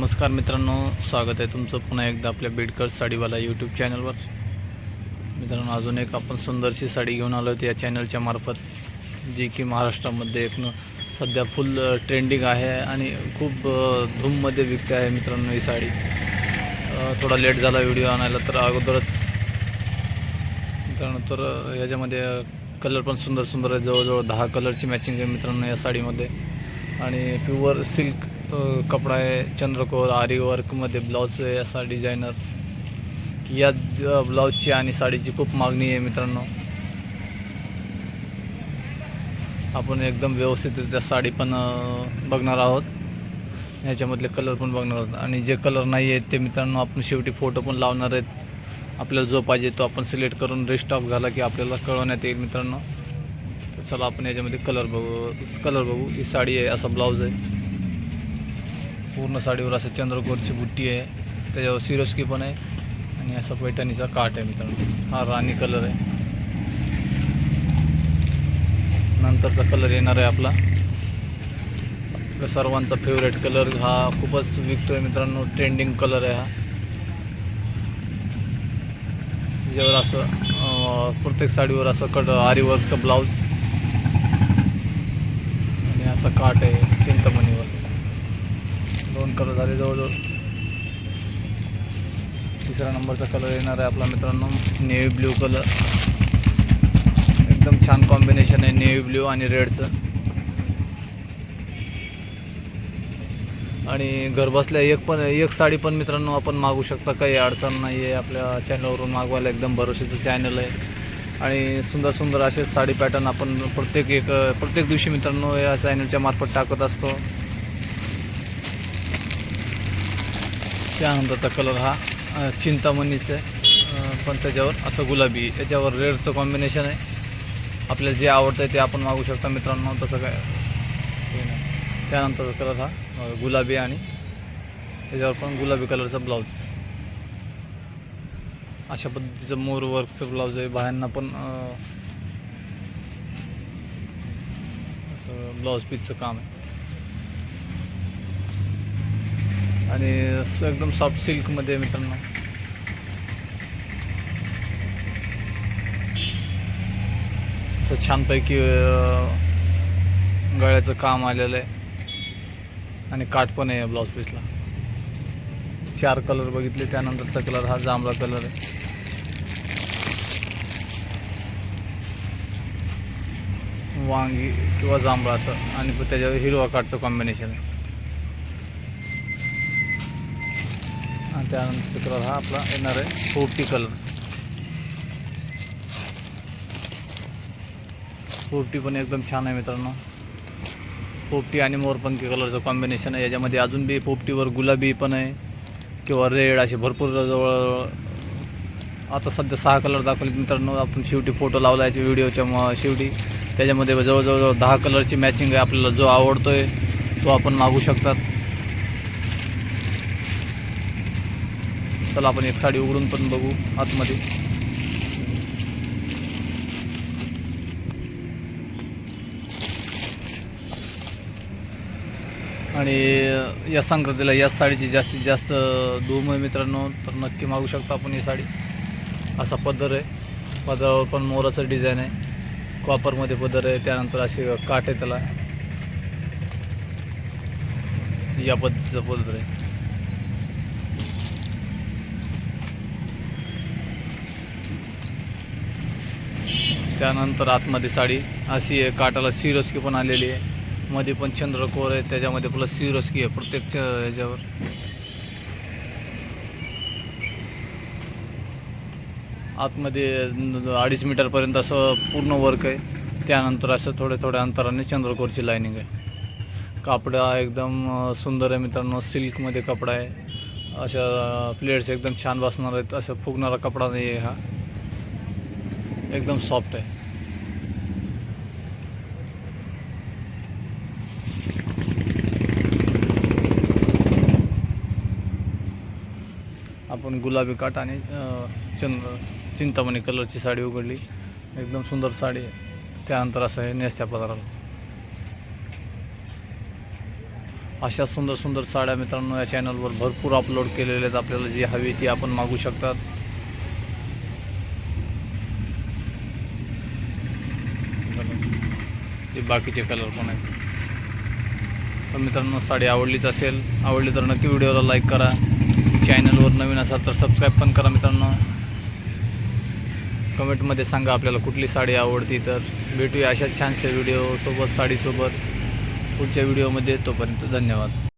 नमस्कार मित्रांनो स्वागत आहे तुमचं पुन्हा एकदा आपल्या बेडकर साडीवाला यूट्यूब चॅनलवर मित्रांनो अजून एक आपण सुंदरशी साडी घेऊन आलो होती या चॅनलच्या मार्फत जी की महाराष्ट्रामध्ये एक न- सध्या फुल ट्रेंडिंग आहे आणि खूप धूममध्ये विकते आहे मित्रांनो ही साडी. थोडा लेट झाला व्हिडिओ आणायला तर अगोदरच. मित्रांनो तर याच्यामध्ये कलर पण सुंदर सुंदर आहे. जवळजवळ दहा कलरची मॅचिंग आहे मित्रांनो या साडीमध्ये. आणि प्युअर सिल्क कपडा आहे चंद्रकोर आरी वर्कमध्ये ब्लाऊज आहे असा डिझायनर या ब्लाऊजची आणि साडीची खूप मागणी आहे मित्रांनो. आपण एकदम व्यवस्थितरित्या साडी पण बघणार आहोत. याच्यामधले कलर पण बघणार आहोत. आणि जे कलर नाही आहेत ते मित्रांनो आपण शेवटी फोटो पण लावणार आहेत. आपल्याला जो पाहिजे तो आपण सिलेक्ट करून रिस्टॉक झाला की आपल्याला कळवण्यात येईल मित्रांनो. तर चला आपण याच्यामध्ये कलर बघू कलर बघू. ही साडी आहे असा ब्लाऊज आहे. पूर्ण साडीवर असं चंद्रकोरची बुट्टी आहे. त्याच्यावर सिरोस्की पण आहे. आणि असा पैठणीचा काठ आहे मित्रांनो. हा राणी कलर आहे. नंतरचा कलर येणार आहे आपला. आपल्या सर्वांचा फेवरेट कलर हा खूपच विकतो आहे मित्रांनो. ट्रेंडिंग कलर आहे हा. त्याच्यावर असं प्रत्येक साडीवर असं कट आरी ब्लाऊज आणि असं काठ आहे. दोन कलर झाले जवळजवळ. तिसऱ्या नंबरचा कलर येणार आहे आपला मित्रांनो नेव्ही ब्ल्यू कलर एकदम छान कॉम्बिनेशन आहे नेव्ही ब्ल्यू आणि रेडचं आणि घरबसल्या एक पण एक साडी पण मित्रांनो आपण मागू शकता काही अडचण नाही आहे आपल्या चॅनलवरून मागवायला एकदम भरोसेचं चॅनल आहे. आणि सुंदर सुंदर असे साडी पॅटर्न आपण प्रत्येक एक प्रत्येक दिवशी मित्रांनो या चॅनलच्या मार्फत टाकत असतो. त्यानंतरचा कलर हा चिंतामणीचं चिंतामणीचा आहे. पण त्याच्यावर असं गुलाबी याच्यावर रेडचं कॉम्बिनेशन आहे. आपल्याला जे आवडतं आहे ते आपण मागू शकता मित्रांनो तसं काय हे नाही. त्यानंतरचा कलर हा गुलाबी आणि त्याच्यावर पण गुलाबी कलरचा ब्लाऊज. अशा पद्धतीचं मोर वर्कचं ब्लाऊज आहे. बायांना पण असं ब्लाऊज पीसचं काम आहे. आणि एकदम सॉफ्ट सिल्कमध्ये मित्रांनो. असं छानपैकी गळ्याचं काम आलेलं आहे. आणि काठ पण आहे ब्लाऊज पीसला चार कलर बघितले त्यानंतरचा कलर हा जांभळा कलर आहे. वांगी किंवा जांभळाचं आणि त्याच्यावर हिरवा काठचं कॉम्बिनेशन आहे. आणि त्यानंतर कलर हा आपला येणार आहे पोपटी कलर. पोपटी पण एकदम छान आहे मित्रांनो. पोपटी आणि मोरपंखी कलरचं कॉम्बिनेशन आहे. याच्यामध्ये अजून बी पोपटीवर गुलाबी पण आहे किंवा रेड असे भरपूर जवळ आता सध्या सहा कलर दाखवले मित्रांनो. आपण शेवटी फोटो लावला याच्या व्हिडिओच्या म शेवटी. त्याच्यामध्ये जवळजवळ दहा कलरची मॅचिंग आहे. आपल्याला जो आवडतो आहे तो आपण मागू शकतात. चला आपण एक साडी उघडून पण बघू आतमध्ये. आणि या संक्रांतीला या साडीची जास्तीत जास्त धूम आहे मित्रांनो तर नक्की मागू शकता आपण ही साडी. असा पदर आहे. पदरावर पण मोराचं डिझाईन आहे. कॉपरमध्ये पदर आहे त्यानंतर असे काठ आहे त्याला. या पद्धतीचं पदर आहे. त्यानंतर आतमध्ये साडी. अशी आहे काटाला सिरोस्की पण आलेली आहे. मध्ये पण चंद्रकोर आहे. त्याच्यामध्ये प्लस सिरोस्की आहे प्रत्येक ह्याच्यावर आतमध्ये अडीच मीटरपर्यंत असं पूर्ण वर्क आहे. त्यानंतर असं थोड्या थोड्या अंतराने चंद्रकोरची लायनिंग आहे. कापडा एकदम सुंदर आहे मित्रांनो. सिल्कमध्ये कपडा आहे. अशा प्लेट्स एकदम छान बसणार आहेत. असं फुगणारा कपडा नाही आहे हा. एकदम सॉफ्ट आहे. आपण गुलाबी काठ आणि चिं चिंतामणी कलरची साडी उघडली. एकदम सुंदर साडी. त्यानंतर असं आहे नेसत्या पदाराला. अशा सुंदर सुंदर साड्या मित्रांनो या चॅनलवर भरपूर अपलोड केलेल्या आहेत. आपल्याला जी हवी ती आपण मागू शकतात. ते बाकीचे कलर पण आहेत. तर मित्रांनो साडी आवडलीच असेल आवडली तर नक्की व्हिडिओला लाईक करा. चॅनलवर नवीन असाल तर सबस्क्राईब पण करा मित्रांनो. कमेंटमध्ये सांगा आपल्याला कुठली साडी आवडती तर. भेटूया अशा छानशा व्हिडिओसोबत साडीसोबत. पुढच्या व्हिडिओमध्ये तोपर्यंत धन्यवाद.